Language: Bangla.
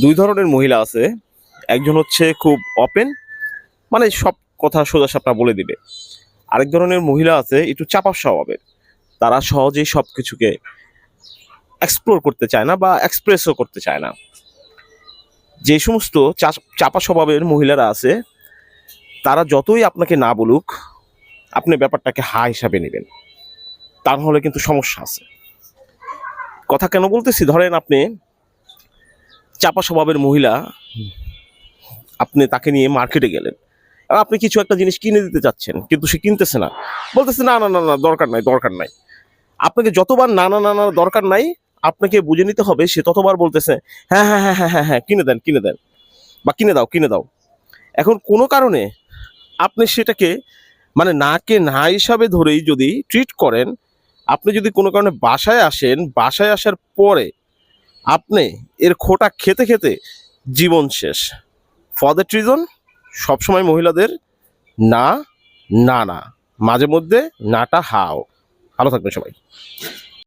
দুই ধরনের মহিলা আছে। একজন হচ্ছে খুব ওপেন মানে সব কথা সোজা সাপটা বলে দিবে। আরেক ধরনের মহিলা আছে, একটু চাপা স্বভাবের। তারা সহজেই সব কিছুকে এক্সপ্লোর করতে চায় না বা এক্সপ্রেসও করতে চায় না। যে সমস্ত চাপা স্বভাবের মহিলারা আছে, তারা যতই আপনাকে না বলুক, আপনি ব্যাপারটাকে হা হিসাবে নেবেন। তা হলে কিন্তু সমস্যা আছে। কথা কেন বলতেছি? ধরেন আপনি চাপা স্বভাবের মহিলা, আপনি তাকে নিয়ে মার্কেটে গেলেন। আর আপনি কিছু একটা জিনিস কিনে দিতে চাচ্ছেন, কিন্তু সে কিনতেছে না। বলতেছে, না না না না, দরকার নাই দরকার নাই। আপনাকে যতবার না না না না, দরকার নাই, আপনাকে বুঝে নিতে হবে, সে ততবার বলতেছে হ্যাঁ হ্যাঁ হ্যাঁ হ্যাঁ হ্যাঁ হ্যাঁ কিনে দেন কিনে দেন। বা কিনে দাও কিনে দাও। এখন কোনো কারণে আপনি সেটাকে মানে নাকে না হিসাবে ধরেই যদি ট্রিট করেন, আপনি যদি কোনো কারণে বাসায় আসেন, বাসায় আসার পরে আপনি এর খোটা খেতে খেতে জীবন শেষ। ফর দ্যাট রিজন সবসময় মহিলাদের না না না, মাঝে মধ্যে নাটা হাও। ভালো থাকবে সবাই।